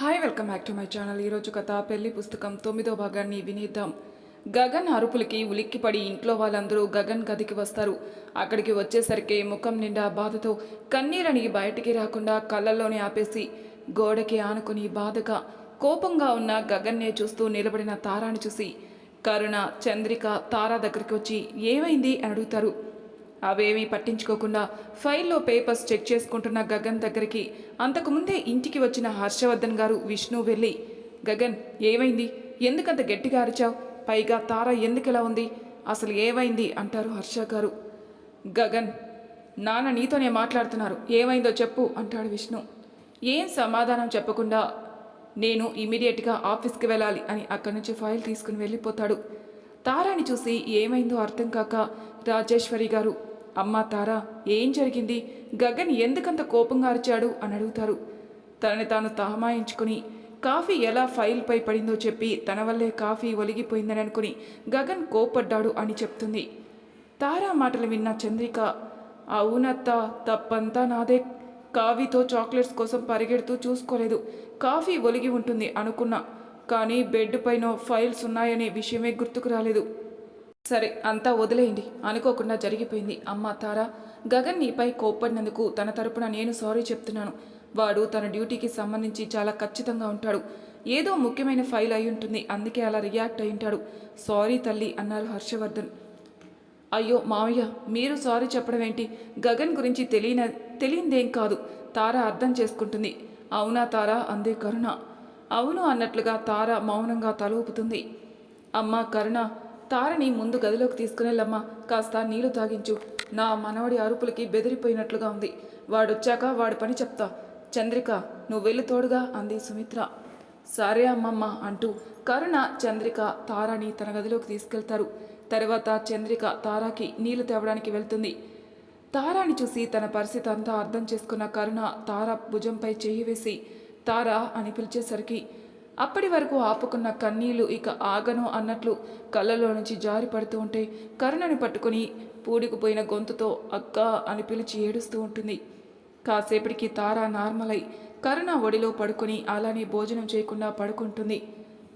Hi welcome back to my channel ఈరోజు కథ పెళ్ళి పుస్తకం తొమ్మిదో భాగాన్ని వినేద్దాం. గగన్ అరుపులకి ఉలిక్కిపడి ఇంట్లో వాళ్ళందరూ గగన్ గదికి వస్తారు. అక్కడికి వచ్చేసరికి ముఖం నిండా బాధతో కన్నీరని బయటికి రాకుండా కళ్ళల్లోనే ఆపేసి గోడకి ఆనుకుని బాధగా కోపంగా ఉన్న గగన్నే చూస్తూ నిలబడిన తారాని చూసి కరుణ చంద్రిక తారా దగ్గరికి వచ్చి ఏమైంది? అని అడుగుతారు. అవేమీ పట్టించుకోకుండా ఫైల్లో పేపర్స్ చెక్ చేసుకుంటున్న గగన్ దగ్గరికి. అంతకుముందే ఇంటికి వచ్చిన హర్షవర్ధన్ గారు విష్ణు వెళ్ళి గగన్ ఏమైంది? ఎందుకంత గట్టిగా అరిచావు? పైగా తార ఎందుకు ఉంది? అసలు ఏమైంది? అంటారు హర్ష గారు. గగన్ నాన్న నీతోనే మాట్లాడుతున్నారు. ఏమైందో చెప్పు అంటాడు విష్ణు. ఏం సమాధానం చెప్పకుండా నేను ఇమీడియట్గా ఆఫీస్కి వెళ్ళాలి అని అక్కడి నుంచి ఫైల్ తీసుకుని వెళ్ళిపోతాడు. తారాని చూసి ఏమైందో అర్థం కాక రాజేశ్వరి గారు అమ్మా తారా ఏం జరిగింది? గగన్ ఎందుకంత కోపంగా అరిచాడు? అని అడుగుతారు. తనని తాను తహమాయించుకుని కాఫీ ఎలా ఫైల్పై పడిందో చెప్పి తన వల్లే కాఫీ ఒలిగిపోయిందని అనుకుని గగన్ కోపడ్డాడు అని చెప్తుంది. తారా మాటలు విన్న చంద్రిక అవునత్త తప్పంతా నాదే. కాఫీతో చాక్లెట్స్ కోసం పరిగెడుతూ చూసుకోలేదు. కాఫీ ఒలిగి ఉంటుంది అనుకున్నా కానీ బెడ్ పైన ఫైల్స్ ఉన్నాయనే విషయమే గుర్తుకు రాలేదు. సరే అంతా వదిలేయండి. అనుకోకుండా జరిగిపోయింది. అమ్మ తారా గగన్ నీపై కోప్పడినందుకు తన తరపున నేను సారీ చెప్తున్నాను. వాడు తన డ్యూటీకి సంబంధించి చాలా ఖచ్చితంగా ఉంటాడు. ఏదో ముఖ్యమైన ఫైల్ అయి ఉంటుంది. అందుకే అలా రియాక్ట్ అయి ఉంటాడు. సారీ తల్లి అన్నారు హర్షవర్ధన్. అయ్యో మావయ్య మీరు సారీ చెప్పడం ఏంటి? గగన్ గురించి తెలియన తెలియందేం కాదు. తార అర్థం చేసుకుంటుంది. అవునా తారా అందే కరుణ. అవును అన్నట్లుగా తార మౌనంగా తలూపుతుంది. అమ్మ అమ్మా కరుణ తారని ముందు గదిలోకి తీసుకునేళ్ళమ్మా. కాస్త నీళ్ళు తాగించు. నా మనవడి అరుపులకి బెదిరిపోయినట్లుగా ఉంది. వాడొచ్చాక వాడి పని చెప్తా. చంద్రిక నువ్వు వెళ్ళి తోడుగా అంది సుమిత్ర. సరే అమ్మమ్మ అంటూ కరుణ చంద్రిక తారాని తన గదిలోకి తీసుకెళ్తారు. తర్వాత చంద్రిక తారాకి నీళ్ళు తేవడానికి వెళ్తుంది. తారాని చూసి తన పరిస్థితి అంతా అర్థం చేసుకున్న కరుణ తార భుజంపై చేయి వేసి తారా అని పిలిచేసరికి అప్పటి వరకు ఆపుకున్న కన్నీళ్ళు ఇక ఆగను అన్నట్లు కళ్ళలో నుంచి జారి పడుతూ ఉంటే కరుణను పట్టుకుని పూడికిపోయిన గొంతుతో అక్క అని పిలిచి ఏడుస్తూ ఉంటుంది. కాసేపటికి తారా నార్మల్ అయి కరుణ ఒడిలో పడుకొని అలానే భోజనం చేయకుండా పడుకుంటుంది.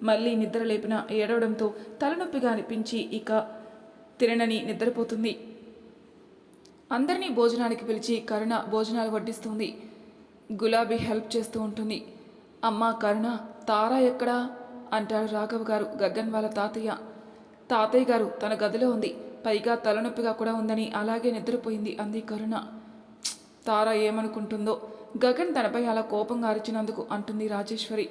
మళ్ళీ నిద్ర లేపిన ఏడవడంతో తలనొప్పిగా అనిపించి ఇక తిననని నిద్రపోతుంది. అందరినీ భోజనానికి పిలిచి కరుణ భోజనాలు వడ్డిస్తుంది. గులాబీ హెల్ప్ చేస్తూ ఉంటుంది. అమ్మ కరుణ తారా ఎక్కడా? అంటాడు రాఘవ్ గారు గగ్గన్ వాళ్ళ తాతయ్య. తాతయ్య గారు తన గదిలో ఉంది. పైగా తలనొప్పిగా కూడా ఉందని అలాగే నిద్రపోయింది అంది కరుణ. తారా ఏమనుకుంటుందో. గగన్ తనపై అలా కోపంగా అరిచినందుకు అంటుంది రాజేశ్వరి.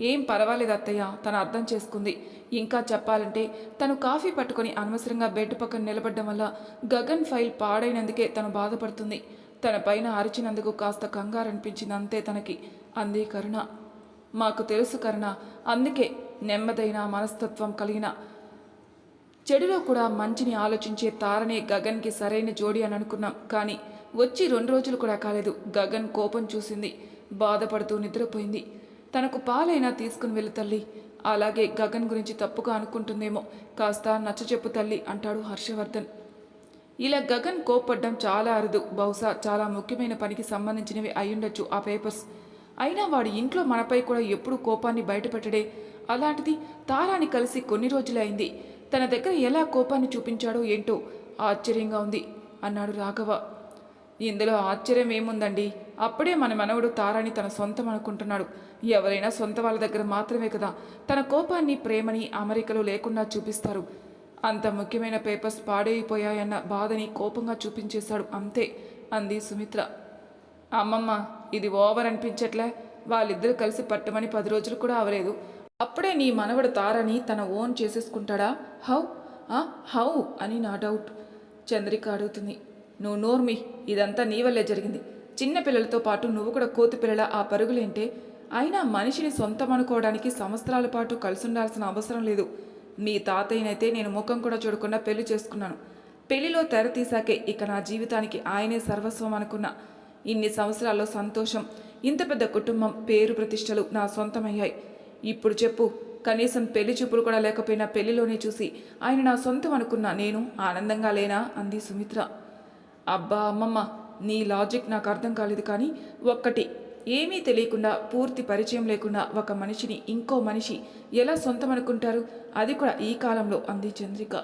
ఏం పర్వాలేదు అత్తయ్య తను అర్థం చేసుకుంది. ఇంకా చెప్పాలంటే తను కాఫీ పట్టుకొని అనవసరంగా బెడ్ పక్కన నిలబడ్డం వల్ల గగన్ ఫైల్ పాడైనందుకే తను బాధపడుతుంది. తన పైన అరిచినందుకు కాస్త కంగారు అనిపించింది అంతే తనకి అంది కరుణ. మాకు తెలుసు కరుణ. అందుకే నెమ్మదైన మనస్తత్వం కలిగిన. చెడులో కూడా మంచిని ఆలోచించే తారనే గగన్కి సరైన జోడి అని అనుకున్నాం. కానీ వచ్చి రెండు రోజులు కూడా కాలేదు. గగన్ కోపం చూసింది. బాధపడుతూ నిద్రపోయింది. తనకు పాలైనా తీసుకుని వెళ్ళు తల్లి. అలాగే గగన్ గురించి తప్పుగా అనుకుంటుందేమో. కాస్త నచ్చచెప్పు తల్లి అంటాడు హర్షవర్ధన్. ఇలా గగన్ కోప్పడ్డం చాలా అరుదు. బహుశా చాలా ముఖ్యమైన పనికి సంబంధించినవి అయ్యుండొచ్చు ఆ పేపర్స్. అయినా వాడి ఇంట్లో మనపై కూడా ఎప్పుడు కోపాన్ని బయటపెట్టడే. అలాంటిది తారాని కలిసి కొన్ని రోజులైంది తన దగ్గర ఎలా కోపాన్ని చూపించాడో ఏంటో ఆశ్చర్యంగా ఉంది అన్నాడు రాఘవ. ఇందులో ఆశ్చర్యం ఏముందండి? అప్పుడే మన మనవడు తారాని తన సొంతం అనుకుంటున్నాడు. ఎవరైనా సొంత వాళ్ళ దగ్గర మాత్రమే కదా. తన కోపాన్ని ప్రేమని అమెరికలో లేకుండా చూపిస్తారు. అంత ముఖ్యమైన పేపర్స్ పాడైపోయాయన్న బాధని కోపంగా చూపించేశాడు. అంతే అంది సుమిత్ర. అమ్మమ్మ ఇది ఓవర్ అనిపించట్లే. వాళ్ళిద్దరూ కలిసి పట్టమని పది రోజులు కూడా అవలేదు. అప్పుడే నీ మనవడు తారని తన ఓన్ చేసేసుకుంటాడా? హౌ? ఆ, హౌ? అని నా డౌట్. చంద్రిక అడుగుతుంది. నువ్వు నోర్మి ఇదంతా నీ వల్లే జరిగింది. చిన్న పిల్లలతో పాటు నువ్వు కూడా కోతి పిల్లల ఆ పరుగులేంటే? అయినా మనిషిని సొంతం అనుకోవడానికి సంవత్సరాల పాటు కలిసి ఉండాల్సిన అవసరం లేదు. మీ తాతయ్యనైతే నేను ముఖం కూడా చూడకుండా పెళ్ళి చేసుకున్నాను. పెళ్ళిలో తెర తీశాకే ఇక నా జీవితానికి ఆయనే సర్వస్వం అనుకున్నా. ఇన్ని సంవత్సరాల్లో సంతోషం ఇంత పెద్ద కుటుంబం పేరు ప్రతిష్టలు నా సొంతమయ్యాయి. ఇప్పుడు చెప్పు కనీసం పెళ్ళి చూపులు కూడా లేకపోయినా పెళ్ళిలోనే చూసి ఆయన నా సొంతం అనుకున్నా నేను ఆనందంగా లేనా? అంది సుమిత్ర. అబ్బా అమ్మమ్మ నీ లాజిక్ నాకు అర్థం కాలేదు కానీ ఒక్కటి ఏమీ తెలియకుండా పూర్తి పరిచయం లేకుండా ఒక మనిషిని ఇంకో మనిషి ఎలా సొంతం అనుకుంటారు? అది కూడా ఈ కాలంలో అంది చంద్రిక.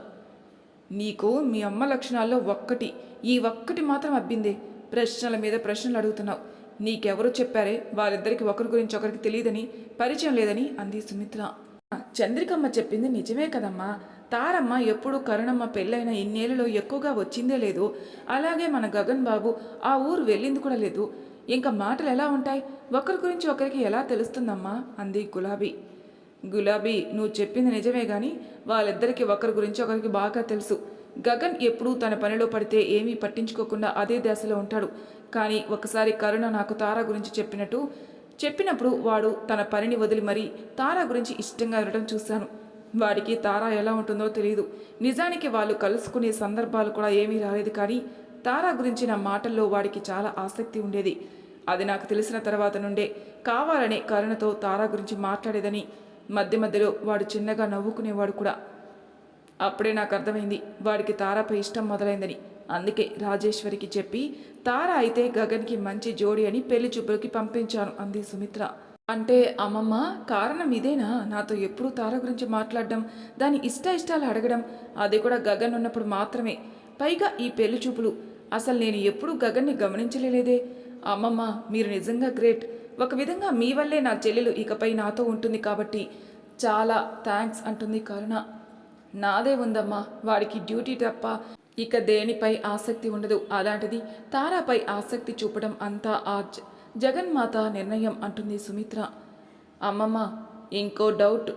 నీకు మీ అమ్మ లక్షణాల్లో ఒక్కటి ఈ ఒక్కటి మాత్రం అబ్బిందే. ప్రశ్నల మీద ప్రశ్నలు అడుగుతున్నావు. నీకెవరు చెప్పారే? వారిద్దరికి ఒకరి గురించి ఒకరికి తెలియదని పరిచయం లేదని అంది సుమిత్ర. చంద్రికమ్మ చెప్పింది నిజమే కదమ్మా. తారమ్మ ఎప్పుడు కరుణమ్మ పెళ్ళైన ఇన్నేళ్ళలో ఎక్కువగా వచ్చిందే లేదు. అలాగే మన గగన్ బాబు ఆ ఊరు వెళ్ళింది కూడా లేదు. ఇంకా మాటలు ఎలా ఉంటాయి? ఒకరి గురించి ఒకరికి ఎలా తెలుస్తుందమ్మా? అంది గులాబీ. గులాబీ నువ్వు చెప్పింది నిజమే గాని వాళ్ళిద్దరికి ఒకరి గురించి ఒకరికి బాగా తెలుసు. గగన్ ఎప్పుడూ తన పనిలో పడితే ఏమీ పట్టించుకోకుండా అదే దశలో ఉంటాడు. కానీ ఒకసారి కరుణ నాకు తారా గురించి చెప్పినట్టు చెప్పినప్పుడు వాడు తన పనిని వదిలి మరీ తారా గురించి ఇష్టంగా వినడం చూశాను. వాడికి తారా ఎలా ఉంటుందో తెలియదు నిజానికి వాళ్ళు కలుసుకునే సందర్భాలు కూడా ఏమీ రాలేదు కానీ తారా గురించి నా మాటల్లో వాడికి చాలా ఆసక్తి ఉండేది. అది నాకు తెలిసిన తర్వాత నుండే కావాలనే కరుణతో తారా గురించి మాట్లాడేదని మధ్య మధ్యలో వాడు చిన్నగా నవ్వుకునేవాడు కూడా. అప్పుడే నాకు అర్థమైంది. వాడికి తారాపై ఇష్టం మొదలైందని. అందుకే రాజేశ్వరికి చెప్పి తార అయితే గగన్కి మంచి జోడి అని పెళ్ళి చూపులకి పంపించాను అంది సుమిత్ర. అంటే అమ్మమ్మ కారణం ఇదేనా? నాతో ఎప్పుడూ తార గురించి మాట్లాడడం దాని ఇష్ట ఇష్టాలు అడగడం అది కూడా గగన్ ఉన్నప్పుడు మాత్రమే. పైగా ఈ పెళ్ళి చూపులు అసలు నేను ఎప్పుడూ గగన్ని గమనించలేదే. అమ్మమ్మ మీరు నిజంగా గ్రేట్. ఒక విధంగా మీ వల్లే నా చెల్లెలు ఇకపై నాతో ఉంటుంది కాబట్టి చాలా థ్యాంక్స్ అంటుంది కరుణ. నాదే ఉందమ్మా వాడికి డ్యూటీ తప్ప. ఇక దేనిపై ఆసక్తి ఉండదు. అలాంటిది తారాపై ఆసక్తి చూపడం అంతా ఆ జ- జగన్మాత నిర్ణయం అంటుంది సుమిత్ర. అమ్మమ్మ ఇంకో డౌట్.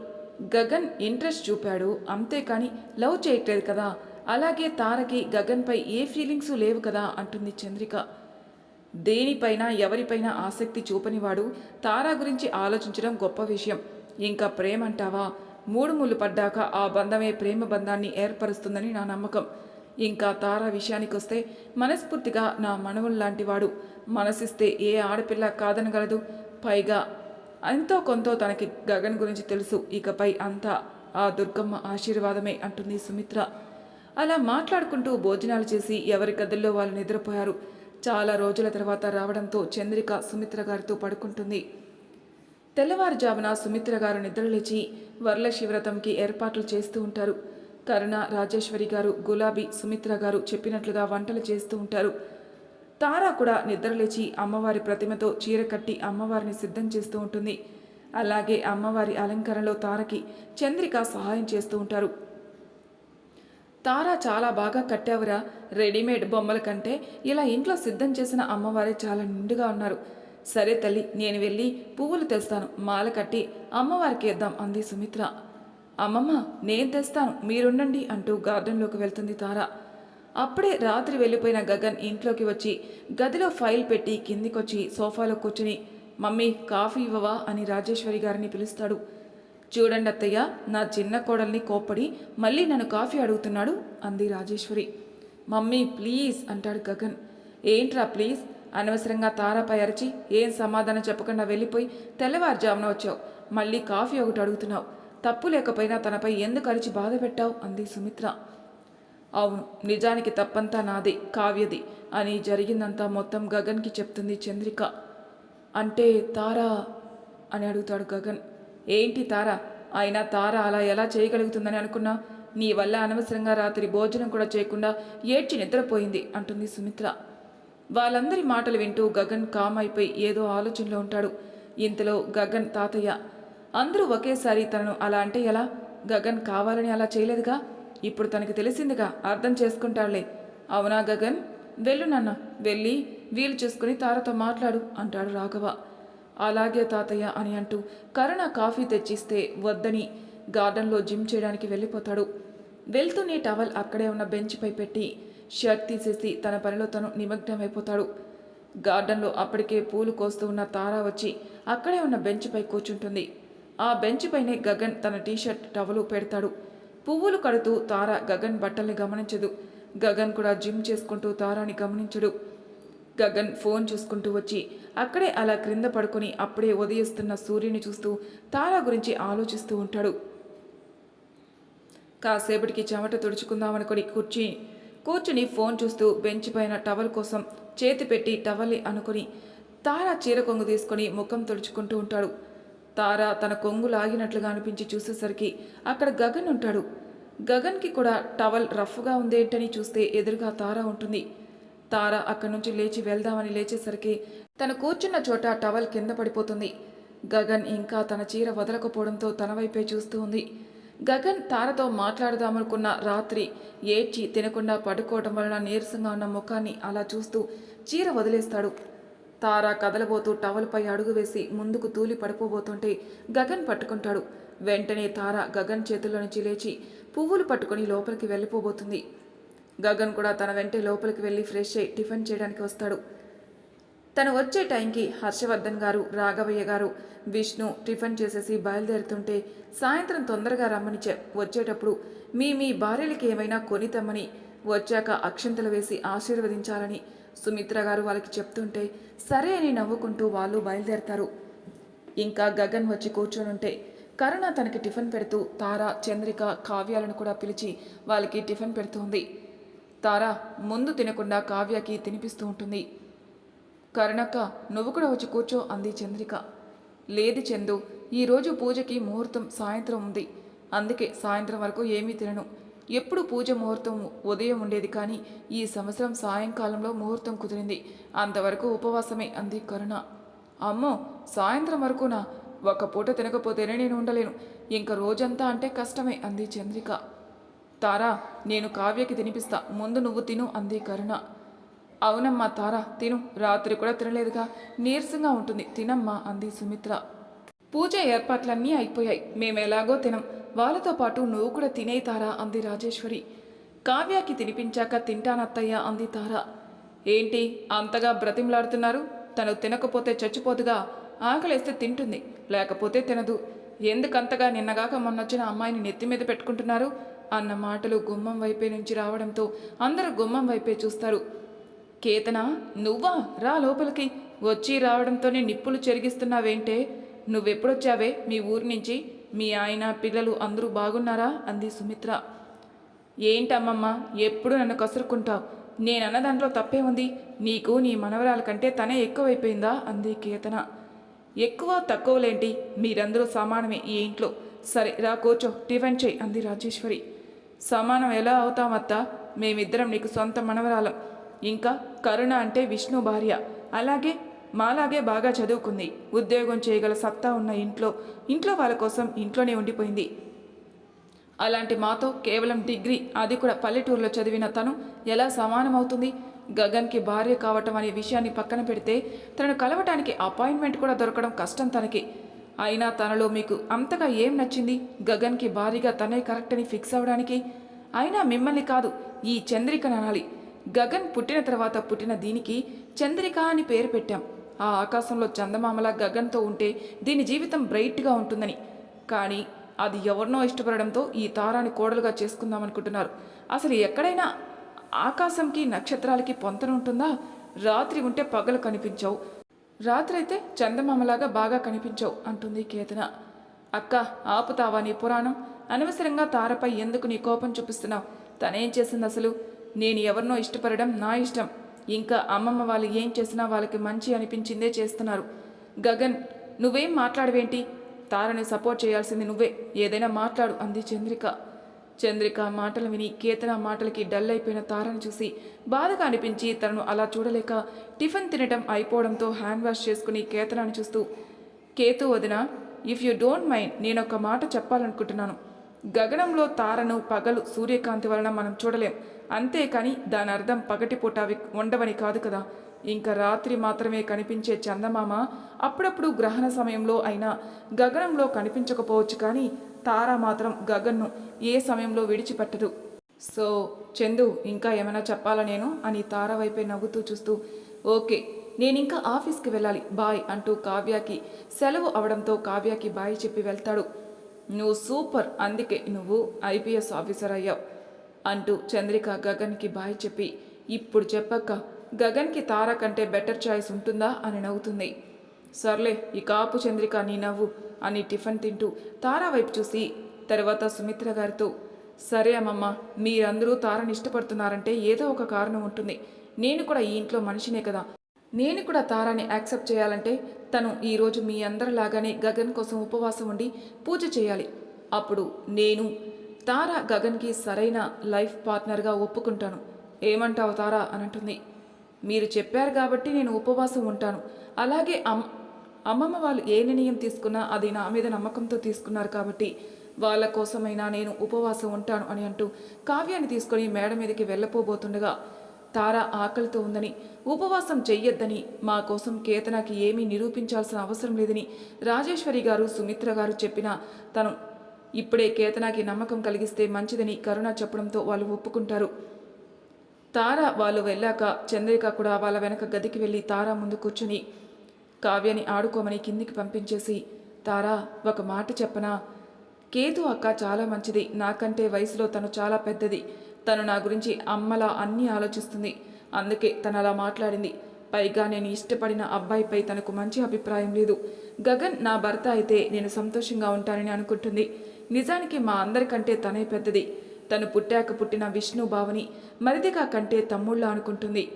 గగన్ ఇంట్రెస్ట్ చూపాడు. అంతేకాని లవ్ చేయట్లేదు కదా. అలాగే తారకి గగన్పై ఏ ఫీలింగ్స్ లేవు కదా అంటుంది చంద్రిక. దేనిపైన ఎవరిపైన ఆసక్తి చూపనివాడు తారా గురించి ఆలోచించడం గొప్ప విషయం. ఇంకా ప్రేమ అంటావా మూడు ముళ్ళు పడ్డాక ఆ బంధమే ప్రేమ బంధాన్ని ఏర్పరుస్తుందని నా నమ్మకం. ఇంకా తార విషయానికొస్తే మనస్ఫూర్తిగా నా మనవుల్లాంటి వాడు. మనసిస్తే ఏ ఆడపిల్ల కాదనగలదు. పైగా ఎంతో కొంతో తనకి గగన్ గురించి తెలుసు. ఇకపై అంతా ఆ దుర్గమ్మ ఆశీర్వాదమే అంటుంది సుమిత్ర. అలా మాట్లాడుకుంటూ భోజనాలు చేసి ఎవరి గదుల్లో వాళ్ళు నిద్రపోయారు. చాలా రోజుల తర్వాత రావడంతో చంద్రిక సుమిత్ర గారితో పడుకుంటుంది. తెల్లవారుజామున సుమిత్ర గారు నిద్రలేచి వరలశివ్రతంకి ఏర్పాట్లు చేస్తూ ఉంటారు. కరుణ రాజేశ్వరి గారు గులాబీ సుమిత్ర గారు చెప్పినట్లుగా వంటలు చేస్తూ ఉంటారు. తారా కూడా నిద్రలేచి అమ్మవారి ప్రతిమతో చీర కట్టి అమ్మవారిని సిద్ధం చేస్తూ ఉంటుంది. అలాగే అమ్మవారి అలంకరణలో తారకి చంద్రిక సహాయం చేస్తూ ఉంటారు. తారా చాలా బాగా కట్టావురా. రెడీమేడ్ బొమ్మల కంటే ఇలా ఇంట్లో సిద్ధం చేసిన అమ్మవారే చాలా నిండుగా ఉన్నారు. సరే తల్లి నేను వెళ్ళి పువ్వులు తెస్తాను. మాల కట్టి అమ్మవారికి ఇద్దాం అంది సుమిత్ర. అమ్మమ్మ నేను తెస్తాను. మీరుండండి అంటూ గార్డెన్లోకి వెళ్తుంది తార. అప్పుడే రాత్రి వెళ్ళిపోయిన గగన్ ఇంట్లోకి వచ్చి గదిలో ఫైల్ పెట్టి కిందికొచ్చి సోఫాలో కూర్చుని మమ్మీ కాఫీ ఇవ్వవా? అని రాజేశ్వరి గారిని పిలుస్తాడు. చూడండి అత్తయ్య నా చిన్న కోడల్ని కోప్పడి మళ్ళీ నన్ను కాఫీ అడుగుతున్నాడు అంది రాజేశ్వరి. మమ్మీ ప్లీజ్ అంటాడు గగన్. ఏంట్రా ప్లీజ్? అనవసరంగా తారాపై అరిచి ఏం సమాధానం చెప్పకుండా వెళ్ళిపోయి తెల్లవారుజామున వచ్చావు. మళ్ళీ కాఫీ ఒకటి అడుగుతున్నావు. తప్పు లేకపోయినా తనపై ఎందుకు అరిచి బాధ పెట్టావు? అంది సుమిత్ర. అవును నిజానికి తప్పంతా నాదే కావ్యది అని జరిగిందంతా మొత్తం గగన్కి చెప్తుంది చంద్రిక. అంటే తారా అని అడుగుతాడు గగన్. ఏంటి తారా? అయినా తార అలా ఎలా చేయగలుగుతుందని అనుకున్నా? నీ వల్ల అనవసరంగా రాత్రి భోజనం కూడా చేయకుండా ఏడ్చి నిద్రపోయింది అంటుంది సుమిత్ర. వాళ్ళందరి మాటలు వింటూ గగన్ కామ్ అయిపోయి ఏదో ఆలోచనలో ఉంటాడు. ఇంతలో గగన్ తాతయ్య అందరూ ఒకేసారి తనను అలా అంటే ఎలా? గగన్ కావాలని అలా చేయలేదుగా? ఇప్పుడు తనకి తెలిసిందిగా అర్థం చేసుకుంటాడులే అవునా గగన్? వెళ్ళు నాన్న వెళ్ళి వీలు చూసుకుని తారతో మాట్లాడు అంటాడు రాఘవ. అలాగే తాతయ్య అని అంటూ కరుణ కాఫీ తెచ్చిస్తే వద్దని గార్డెన్లో జిమ్ చేయడానికి వెళ్ళిపోతాడు. వెళ్తూనే టవల్ అక్కడే ఉన్న బెంచ్పై పెట్టి షర్ట్ తీసేసి తన పనిలో తను నిమగ్నమైపోతాడు. గార్డెన్లో అప్పటికే పూలు కోస్తూ ఉన్న తారా వచ్చి అక్కడే ఉన్న బెంచ్పై కూర్చుంటుంది. ఆ బెంచ్ పైనే గగన్ తన టీషర్ట్ టవలు పెడతాడు. పువ్వులు కడుతూ తార గగన్ బట్టల్ని గమనించదు. గగన్ కూడా జిమ్ చేసుకుంటూ తారాని గమనించడు. గగన్ ఫోన్ చూసుకుంటూ వచ్చి అక్కడే అలా క్రింద పడుకొని అప్పుడే ఉదయిస్తున్న సూర్యుని చూస్తూ తారా గురించి ఆలోచిస్తూ ఉంటాడు. కాసేపటికి చెమట తుడుచుకుందామనుకొని కుర్చీ కూర్చుని ఫోన్ చూస్తూ బెంచ్ పైన టవల్ కోసం చేతి పెట్టి టవల్ని అనుకుని తార చీర కొంగు తీసుకొని ముఖం తుడుచుకుంటూ ఉంటాడు. తార తన కొంగు లాగినట్లుగా అనిపించి చూసేసరికి అక్కడ గగన్ ఉంటాడు. గగన్కి కూడా టవల్ రఫ్గా ఉందేంటని చూస్తే ఎదురుగా తార ఉంటుంది. తార అక్కడి నుంచి లేచి వెళ్దామని లేచేసరికి తను కూర్చున్న చోట టవల్ కింద పడిపోతుంది. గగన్ ఇంకా తన చీర వదలకపోవడంతో తన వైపే చూస్తూ ఉంది. గగన్ తారతో మాట్లాడదామనుకున్న రాత్రి ఏడ్చి తినకుండా పడుకోవటం వలన నీరసంగా ఉన్న ముఖాన్ని అలా చూస్తూ చీర వదిలేస్తాడు. తార కదలబోతూ టవల్పై అడుగు వేసి ముందుకు తూలి పడిపోబోతుంటే గగన్ పట్టుకుంటాడు. వెంటనే తార గగన్ చేతుల్లో నుంచి లేచి పువ్వులు పట్టుకొని లోపలికి వెళ్ళిపోబోతుంది. గగన్ కూడా తన వెంటే లోపలికి వెళ్ళి ఫ్రెష్ అయి టిఫిన్ చేయడానికి వస్తాడు. తను వచ్చే టైంకి హర్షవర్ధన్ గారు రాఘవయ్య గారు విష్ణు టిఫిన్ చేసేసి బయలుదేరుతుంటే సాయంత్రం తొందరగా రమ్మని చె వచ్చేటప్పుడు మీ మీ భార్యలకి ఏమైనా కొనితమ్మని వచ్చాక అక్షంతలు వేసి ఆశీర్వదించాలని సుమిత్ర గారు వాళ్ళకి చెప్తుంటే సరే అని నవ్వుకుంటూ వాళ్ళు బయలుదేరతారు. ఇంకా గగన్ వచ్చి కూర్చొనుంటే కరుణ తనకి టిఫిన్ పెడుతూ తార చంద్రిక కావ్యాలను కూడా పిలిచి వాళ్ళకి టిఫిన్ పెడుతుంది. తార ముందు తినకుండా కావ్యకి తినిపిస్తూ ఉంటుంది. కరుణక్క నువ్వు కూడా వచ్చి కూర్చో అంది చంద్రిక. లేదు చందు ఈరోజు పూజకి ముహూర్తం సాయంత్రం ఉంది. అందుకే సాయంత్రం వరకు ఏమీ తినను. ఎప్పుడు పూజ ముహూర్తం ఉదయం ఉండేది కానీ ఈ సంవత్సరం సాయంకాలంలో ముహూర్తం కుదిరింది. అంతవరకు ఉపవాసమే అంది కరుణ. అమ్మో సాయంత్రం వరకునా? ఒక పూట తినకపోతేనే నేను ఉండలేను. ఇంక రోజంతా అంటే కష్టమే అంది చంద్రిక. తారా నేను కావ్యకి తినిపిస్తా. ముందు నువ్వు తిను అంది కరుణ. అవునమ్మా తారా తిను. రాత్రి కూడా తినలేదుగా. నీరసంగా ఉంటుంది. తినమ్మా అంది సుమిత్ర. పూజ ఏర్పాట్లన్నీ అయిపోయాయి. మేమెలాగో తినం. వాళ్ళతో పాటు నువ్వు కూడా తినే తారా అంది రాజేశ్వరి. కావ్యాకి తినిపించాక తింటానత్తయ్య అంది తార. ఏంటి? అంతగా బ్రతిమలాడుతున్నారు? తను తినకపోతే చచ్చిపోదుగా? ఆకలేస్తే తింటుంది. లేకపోతే తినదు. ఎందుకంతగా నిన్నగాక మొన్నొచ్చిన అమ్మాయిని నెత్తి మీద పెట్టుకుంటున్నారు? అన్న మాటలు గుమ్మం వైపే నుంచి రావడంతో అందరూ గుమ్మం వైపే చూస్తారు. కేతన నువ్వా? రా లోపలికి. వచ్చి రావడంతోనే నిప్పులు చెరిగిస్తున్నావేంటే? నువ్వెప్పుడొచ్చావే మీ ఊరి నుంచి? మీ ఆయన పిల్లలు అందరూ బాగున్నారా? అంది సుమిత్ర. ఏంటమ్మమ్మ ఎప్పుడు నన్ను కసురుకుంటావు? నేనన్న దాంట్లో తప్పే ఉంది. నీకు నీ మనవరాల కంటే తనే ఎక్కువైపోయిందా? అంది కేతన. ఎక్కువ తక్కువలేంటి? మీరందరూ సమానమే ఈ ఇంట్లో. సరే రా కూర్చో. టిఫిన్ చేయి అంది రాజేశ్వరి. సమానం ఎలా అవుతామత్తా? మేమిద్దరం నీకు సొంత మనవరాలం. ఇంకా కరుణ అంటే విష్ణు భార్య. అలాగే మాలాగే బాగా చదువుకుంది. ఉద్యోగం చేయగల సత్తా ఉన్న ఇంట్లో ఇంట్లో వాళ్ళ కోసం ఇంట్లోనే ఉండిపోయింది. అలాంటి మాతో కేవలం డిగ్రీ అది కూడా పల్లెటూరులో చదివిన తను ఎలా సమానమవుతుంది? గగన్కి భార్య కావటం అనే విషయాన్ని పక్కన పెడితే తనను కలవటానికి అపాయింట్మెంట్ కూడా దొరకడం కష్టం తనకి. అయినా తనలో మీకు అంతగా ఏం నచ్చింది? గగన్కి భారీగా తనే కరెక్ట్ అని ఫిక్స్ అవ్వడానికి అయినా మిమ్మల్ని కాదు ఈ చంద్రికను అనాలి. గగన్ పుట్టిన తర్వాత పుట్టిన దీనికి చంద్రిక అని పేరు పెట్టాం. ఆ ఆకాశంలో చందమామలా గగన్తో ఉంటే దీని జీవితం బ్రైట్గా ఉంటుందని. కానీ అది ఎవరినో ఇష్టపడడంతో ఈ తారాన్ని కోడలుగా చేసుకుందామనుకుంటున్నారు. అసలు ఎక్కడైనా ఆకాశంకి నక్షత్రాలకి పొంతన ఉంటుందా? రాత్రి ఉంటే పగలు కనిపించవు. రాత్రి అయితే చందమామలాగా బాగా కనిపించవు అంటుంది కేతన. అక్క ఆపుతావా నీ పురాణం? అనవసరంగా తారపై ఎందుకు నీ కోపం చూపిస్తున్నావు? తనేం చేసింది అసలు నేను ఎవరినో ఇష్టపడడం నా ఇష్టం. ఇంకా అమ్మమ్మ వాళ్ళు ఏం చేసినా వాళ్ళకి మంచి అనిపించిందే చేస్తున్నారు. గగన్ నువ్వేం మాట్లాడవేంటి? తారని సపోర్ట్ చేయాల్సింది నువ్వే. ఏదైనా మాట్లాడు అంది చంద్రిక. చంద్రిక మాటలు విని కేతన మాటలకి డల్ అయిపోయిన తారను చూసి బాధగా అనిపించి తనను అలా చూడలేక టిఫిన్ తినటం అయిపోవడంతో హ్యాండ్ వాష్ చేసుకుని కేతనాన్ని చూస్తూ కేతు వదిన ఇఫ్ యు డోంట్ మైండ్ నేను ఒక మాట చెప్పాలనుకుంటున్నాను. గగనంలో తారను పగలు సూర్యకాంతి వలన మనం చూడలేం. అంతేకాని దాని అర్థం పగటిపూట అవి ఉండవని కాదు కదా. ఇంకా రాత్రి మాత్రమే కనిపించే చందమామ అప్పుడప్పుడు గ్రహణ సమయంలో అయినా గగనంలో కనిపించకపోవచ్చు కానీ తార మాత్రం గగన్ను ఏ సమయంలో విడిచిపెట్టదు. సో చందు ఇంకా ఏమైనా చెప్పాలా నేను? అని తార వైపే నవ్వుతూ చూస్తూ ఓకే నేను ఇంకా ఆఫీస్కి వెళ్ళాలి బాయ్ అంటూ కావ్యకి సెలవు అవడంతో కావ్యకి బాయ్ చెప్పి వెళ్తాడు. నువ్వు సూపర్ అందుకే నువ్వు ఐపీఎస్ ఆఫీసర్ అయ్యావు అంటూ చంద్రిక గగన్కి బాయ్ చెప్పి ఇప్పుడు చెప్పక్క గగన్కి తార కంటే బెటర్ చాయిస్ ఉంటుందా అని నవ్వుతుంది. సర్లే ఈ కాపు చంద్రిక నీ నవ్వు అని టిఫిన్ తింటూ తారా వైపు చూసి తర్వాత సుమిత్ర గారితో సరే అమ్మమ్మ మీరందరూ తారని ఇష్టపడుతున్నారంటే ఏదో ఒక కారణం ఉంటుంది. నేను కూడా ఈ ఇంట్లో మనిషినే కదా. నేను కూడా తారాని యాక్సెప్ట్ చేయాలంటే తను ఈరోజు మీ అందరిలాగానే గగన్ కోసం ఉపవాసం ఉండి పూజ చేయాలి. అప్పుడు నేను తారా గగన్కి సరైన లైఫ్ పార్ట్నర్గా ఒప్పుకుంటాను. ఏమంటావు తారా అని అంటుంది మీరు చెప్పారు కాబట్టి నేను ఉపవాసం ఉంటాను. అలాగే అమ్ అమ్మమ్మ వాళ్ళు ఏ నిర్ణయం తీసుకున్నా అది నా మీద నమ్మకంతో తీసుకున్నారు కాబట్టి వాళ్ళ కోసమైనా నేను ఉపవాసం ఉంటాను అని అంటూ కావ్యాన్ని తీసుకొని మేడ మీదకి వెళ్ళపోబోతుండగా తార ఆకలితో ఉందని ఉపవాసం చెయ్యొద్దని మా కోసం కేతనకి ఏమీ నిరూపించాల్సిన అవసరం లేదని రాజేశ్వరి గారు సుమిత్ర గారు చెప్పినా తను ఇప్పుడే కేతనాకి నమ్మకం కలిగిస్తే మంచిదని కరుణ చెప్పడంతో వాళ్ళు ఒప్పుకుంటారు. తార వాళ్ళు వెళ్ళాక చంద్రిక కూడా వాళ్ళ వెనక గదికి వెళ్ళి తార ముందు కూర్చుని కావ్యని ఆడుకోమని కిందికి పంపించేసి తారా ఒక మాట చెప్పనా? కేతు అక్క చాలా మంచిది. నాకంటే వయసులో తను చాలా పెద్దది. తను నా గురించి అమ్మలా అన్నీ ఆలోచిస్తుంది. అందుకే తను అలా మాట్లాడింది. పైగా నేను ఇష్టపడిన అబ్బాయిపై తనకు మంచి అభిప్రాయం లేదు. గగన్ నా భర్త అయితే నేను సంతోషంగా ఉంటానని అనుకుంటుంది. నిజానికి మా అందరికంటే తనే పెద్దది. తను పుట్టాక పుట్టిన విష్ణు భావని మరిదిగా కంటే తమ్ముళ్ళ అనుకుంటుంది.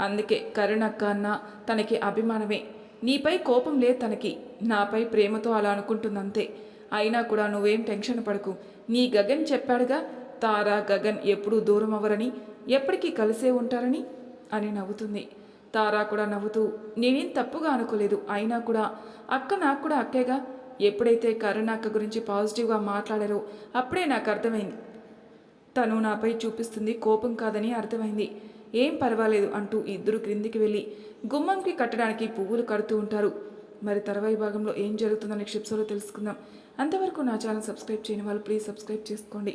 అందుకే కరుణక్క అన్న తనకి అభిమానమే. నీపై కోపం లేదు తనకి. నాపై ప్రేమతో అలా అనుకుంటుందంతే. అయినా కూడా నువ్వేం టెన్షన్ పడకు. నీ గగన్ చెప్పాడుగా తారా గగన్ ఎప్పుడూ దూరం అవ్వరని ఎప్పటికీ కలిసే ఉంటారని అని నవ్వుతుంది. తారా కూడా నవ్వుతూ నేనేం తప్పుగా అనుకోలేదు అయినా కూడా అక్క నాకు కూడా అక్కేగా ఎప్పుడైతే కరుణాక్క గురించి పాజిటివ్గా మాట్లాడారో అప్పుడే నాకు అర్థమైంది. తను నాపై చూపిస్తుంది కోపం కాదని అర్థమైంది. ఏం పర్వాలేదు అంటూ ఇద్దరు క్రిందికి వెళ్ళి గుమ్మంకి కట్టడానికి పువ్వులు కడుతూ ఉంటారు. మరి తర్వాయి భాగంలో ఏం జరుగుతుందో క్షిప్సలో తెలుసుకుందాం. అంతవరకు నా ఛానల్ సబ్స్క్రైబ్ చేయని వాళ్ళు ప్లీజ్ సబ్స్క్రైబ్ చేసుకోండి.